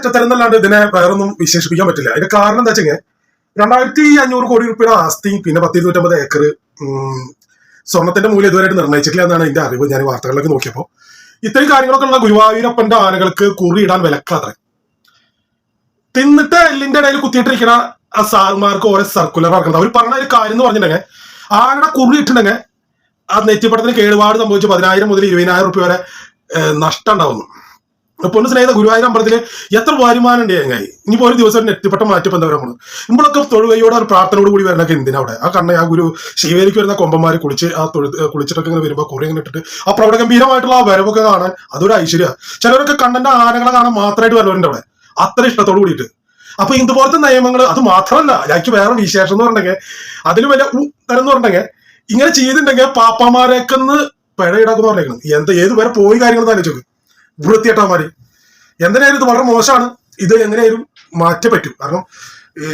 ചെറ്റത്തരം എന്നല്ലാണ്ട് ഇതിനെ വേറൊന്നും വിശേഷിപ്പിക്കാൻ പറ്റില്ല. അതിന്റെ കാരണം എന്താ വെച്ചാൽ രണ്ടായിരത്തി അഞ്ഞൂറ് കോടി രൂപയുടെ ആസ്തി പിന്നെ പത്ത് ഇരുന്നൂറ്റമ്പത് ഏക്കർ സ്വർണത്തിന്റെ മൂല്യം ഇതുവരെയായിട്ട് നിർണയിച്ചിട്ടില്ല എന്നാണ് എന്റെ അറിവ് ഞാൻ വാർത്തകളിലൊക്കെ നോക്കിയപ്പോൾ ഇത്രയും കാര്യങ്ങളൊക്കെ ഉള്ള ഗുരുവായൂരപ്പന്റെ ആനകൾക്ക് കുറിയിടാൻ വിലക്കാത്ര തിന്നിട്ട് എല്ലിന്റെ ഇടയിൽ കുത്തിയിട്ടിരിക്കുന്ന ആ സാർമാർക്ക് ഓരോ സർക്കുലർ ഇറക്കുന്നത് അവർ പറഞ്ഞ ഒരു കാര്യം എന്ന് പറഞ്ഞിട്ടുണ്ടെങ്കിൽ ആനയുടെ കുറി ഇട്ടിട്ടുണ്ടെങ്കിൽ ആ നെറ്റിപ്പടത്തിന് കേടുപാട് സംഭവിച്ച് പതിനായിരം മുതൽ ഇരുപതിനായിരം റുപ്യ വരെ നഷ്ടം ഉണ്ടാവുന്നു. പൊന്നു സ്നേഹിത ഗുരുവായൂർ അമ്പലത്തിൽ എത്ര വരുമാനം ഉണ്ട് ഞങ്ങൾ ഇനിയിപ്പോ ഒരു ദിവസം നെറ്റിപ്പട്ടം മാറ്റിപ്പോ എന്താ പറയുക നമ്മളൊക്കെ തൊഴുകയോടെ ഒരു പ്രാർത്ഥനയോട് കൂടി വരണൊക്കെ എന്തിനാ അവിടെ? ആ കണ്ണ ആ ഗുരു ശിവേലിക്ക് വരുന്ന കൊമ്പന്മാര് കുളിച്ച് ആ തൊഴു കുളിച്ചിട്ടൊക്കെ ഇങ്ങനെ വരുമ്പോ കുറെ ഇങ്ങനെ ഇട്ടിട്ട് ആ പ്രവട ഗംഭീരമായിട്ടുള്ള ആ വരവൊക്കെ കാണാൻ അതൊരു ഐശ്വര്യ. ചിലരൊക്കെ കണ്ണന്റെ ആനകളെ കാണാൻ മാത്രമായിട്ട് വരുന്നുണ്ട് അവിടെ. അത്ര ഇഷ്ടത്തോട് കൂടിയിട്ട്. അപ്പൊ ഇതുപോലത്തെ നിയമങ്ങൾ അത് മാത്രമല്ല എനിക്ക് വേറെ വിശേഷം എന്ന് പറഞ്ഞെങ്കിൽ അതിൽ വലിയ തരം എന്ന് പറഞ്ഞെങ്കിൽ ഇങ്ങനെ ചെയ്തിട്ടുണ്ടെങ്കിൽ പാപ്പാമാരെയൊക്കെ ഒന്ന് പിഴ ഈടാക്കുന്ന പറഞ്ഞേക്കണം എന്താ ഏത് വരെ പോയി കാര്യങ്ങൾ ആലോചിച്ചു വൃത്തിയേട്ടന്മാര് എന്തിനായാലും ഇത് വളരെ മോശമാണ്. ഇത് എങ്ങനെയായാലും മാറ്റേ പറ്റും. കാരണം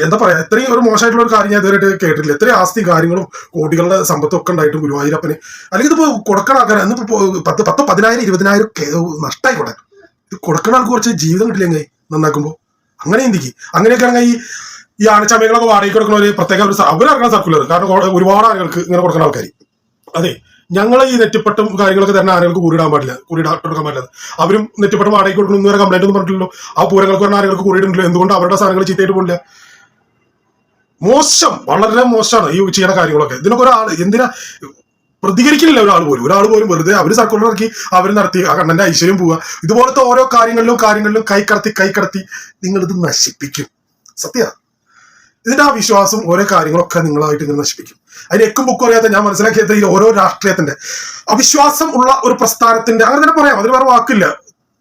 എന്താ പറയാ ഇത്രയും ഒരു മോശമായിട്ടുള്ള ഒരു കാര്യം ഞാൻ ഇതുവരെയായിട്ട് കേട്ടിട്ടില്ല. ഇത്രയും ആസ്തി കാര്യങ്ങളും കോടികളുടെ സമ്പത്തും ഒക്കെ ഉണ്ടായിട്ടും ഗുരുവായൂരപ്പന്. അല്ലെങ്കിൽ ഇതിപ്പോ കൊടുക്കണ ആൾക്കാർ ഇന്നിപ്പോ പത്ത് പത്ത് പതിനായിരം ഇരുപതിനായിരം നഷ്ടമായി കൊടുക്കും ഇത് കൊടുക്കണ ആൾക്ക് കുറച്ച് ജീവിതം കിട്ടില്ലെങ്കിൽ നന്നാക്കുമ്പോ അങ്ങനെ ചിന്തിക്കും. അങ്ങനെയൊക്കെ ആണെങ്കിൽ ഈ ഈ ആണച്ചമയങ്ങളൊക്കെ വാടകയ്ക്ക് കൊടുക്കുന്ന ഒരു പ്രത്യേക ഒരു അവരിറങ്ങുന്ന സർക്കുലർ കാരണം ഒരുപാട് ആളുകൾക്ക് ഇങ്ങനെ കൊടുക്കുന്ന ആൾക്കാർ അതെ ഞങ്ങൾ ഈ നെറ്റിപ്പട്ടും കാര്യങ്ങളൊക്കെ തന്നെ ആനകൾക്ക് കൂറിയിടാൻ പാടില്ല കൂറിയിടാൻ കൊടുക്കാൻ പാടില്ല. അവരും നെറ്റിപ്പട്ടം വാടകയ്ക്ക് കൊടുക്കണം വരെ കംപ്ലൈന്റ് ഒന്നും പറഞ്ഞിട്ടില്ലല്ലോ. ആ പൂരങ്ങൾക്ക് പറഞ്ഞ ആനകൾക്ക് കൂറിയിടുന്നില്ല എന്തുകൊണ്ട് അവരുടെ സാധനങ്ങൾ ചീത്തയായിട്ട് പോകില്ല മോശം വളരെ മോശമാണ് ഈ ചെയ്യുന്ന കാര്യങ്ങളൊക്കെ. ഇതിനൊക്കെ ഒരാൾ എന്തിനാ പ്രതികരിക്കില്ല ഒരാൾ പോലും. ഒരാൾ പോലും വെറുതെ അവർ സർക്കുലർ ഇറക്കി അവർ നടത്തി ആ കണ്ണന്റെ ഐശ്വര്യം പോവുക. ഇതുപോലത്തെ ഓരോ കാര്യങ്ങളിലും കാര്യങ്ങളിലും കൈ കടത്തി കൈ കടത്തി നിങ്ങൾ ഇത് നശിപ്പിക്കും. സത്യ? ഇതിന്റെ ആ വിശ്വാസം ഓരോ കാര്യങ്ങളൊക്കെ നിങ്ങളായിട്ട് ഇങ്ങനെ നശിപ്പിക്കും. അതിന് എക്കും ബുക്കും അറിയാത്ത ഞാൻ മനസ്സിലാക്കിയത് ഈ ഓരോ രാഷ്ട്രീയത്തിന്റെ അവിശ്വാസം ഉള്ള ഒരു പ്രസ്ഥാനത്തിന്റെ അങ്ങനെ തന്നെ പറയാം അതിന് വേറെ വാക്കില്ല.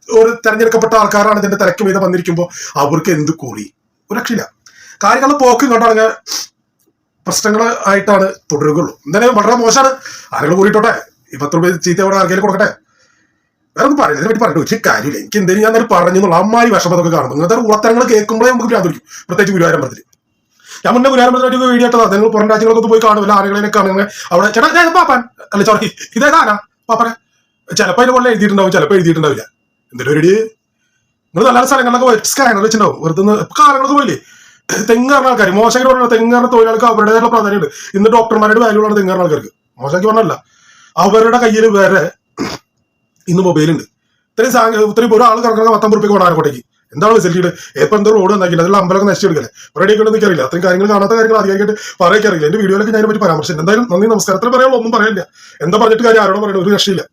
ഒരു തെരഞ്ഞെടുക്കപ്പെട്ട ആൾക്കാരാണ് ഇതിന്റെ തിരക്ക് വീതം വന്നിരിക്കുമ്പോൾ അവർക്ക് എന്ത് കൂടി? ഒരു രക്ഷയില്ല കാര്യങ്ങൾ പോക്ക് കണ്ടാണെങ്കിൽ പ്രശ്നങ്ങൾ ആയിട്ടാണ് തുടരുകയുള്ളൂ. എന്തായാലും വളരെ മോശമാണ്. ആരെങ്കിലും കൂടിയിട്ടോട്ടെ? ഈ പത്ത് രൂപ ചീത്ത അവിടെ ആർക്കെങ്കിലും കൊടുക്കട്ടെ? വേറെ ഒന്നും പറയുന്നത് പറ്റി പറഞ്ഞിട്ട് ഒരു കാര്യമില്ല. എനിക്ക് എന്തെങ്കിലും ഞാൻ പറഞ്ഞു എന്നുള്ള അമ്മായി വിഷമതൊക്കെ കാണുന്നു ഇങ്ങനത്തെ ഉളത്തരങ്ങൾ കേൾക്കുമ്പോഴേ നമുക്ക് ഭ്രാന്തിരിക്കും പ്രത്യേകിച്ച് ഗുരുവായൂരമ്പലത്തിൽ. ഞാൻ മുന്നേ ഗുരുവായൂരമ്പലത്തിൽ വീഡിയോ ഇട്ടതാ. നിങ്ങൾ പുറം രാജ്യങ്ങളൊക്കെ പോയി കാണുമല്ലോ ആനകളെ കാണുന്നത് അവിടെ ചേട്ടാ പാപ്പാൻ? അല്ല സോറി ഇതേതാനാ പാപ്പനെ ചിലപ്പോൾ അതിന്റെ പോലെ എഴുതിയിട്ടുണ്ടാവും ചിലപ്പോൾ എഴുതിയിട്ടുണ്ടാവില്ല. എന്തെങ്കിലും ഒരു നിങ്ങൾ നല്ല സ്ഥലങ്ങളിലൊക്കെ സ്കാനർ വെച്ചിട്ടുണ്ടാവും. വെറുതെ കാലങ്ങളൊക്കെ പോയില്ലേ? തെങ്ങാറുന്ന ആൾക്കാർ മോശമായിട്ട് പറഞ്ഞ തെങ്ങാറുന്ന അവരുടേതായ അവരുടേതായിട്ടുള്ള പ്രാധാന്യമുണ്ട് ഇന്ന് ഡോക്ടർമാരുടെ വാല്യൂ ഉള്ളത് തെങ്ങാറുന്ന ആൾക്കാർക്ക്. മോശമാക്കി പറഞ്ഞല്ല. അവരുടെ കയ്യിൽ വേറെ ഇന്ന് മൊബൈലുണ്ട് ഇത്രയും ഇത്രയും ഒരാൾ കിടക്കുന്ന പത്തൊമ്പത് റുപ്യക്ക് വേണം ആനക്കോട്ടേക്ക് എന്താണ് ഫെസിലിറ്റി ഇപ്പൊ എന്തോ റോഡ് നന്നാക്കില്ല അതിലുള്ള അമ്പലമൊക്കെ നശിച്ചെടുക്കല്ലേ ഒരടിയൊക്കെ അറിയില്ല അത്രയും കാര്യങ്ങൾ കാണാത്ത കാര്യങ്ങൾ പറയാൻ പറയാറില്ല എന്റെ വീഡിയോയിലൊക്കെ ഞാൻ പറ്റി പരാമർശം എന്തായാലും നന്ദി നമസ്കാരം. അത്ര പറയാനുള്ള ഒന്നും പറയില്ല എന്താ പറഞ്ഞിട്ട് കാര്യം ആരോടും പറയണം ഒരു രക്ഷയില്ല.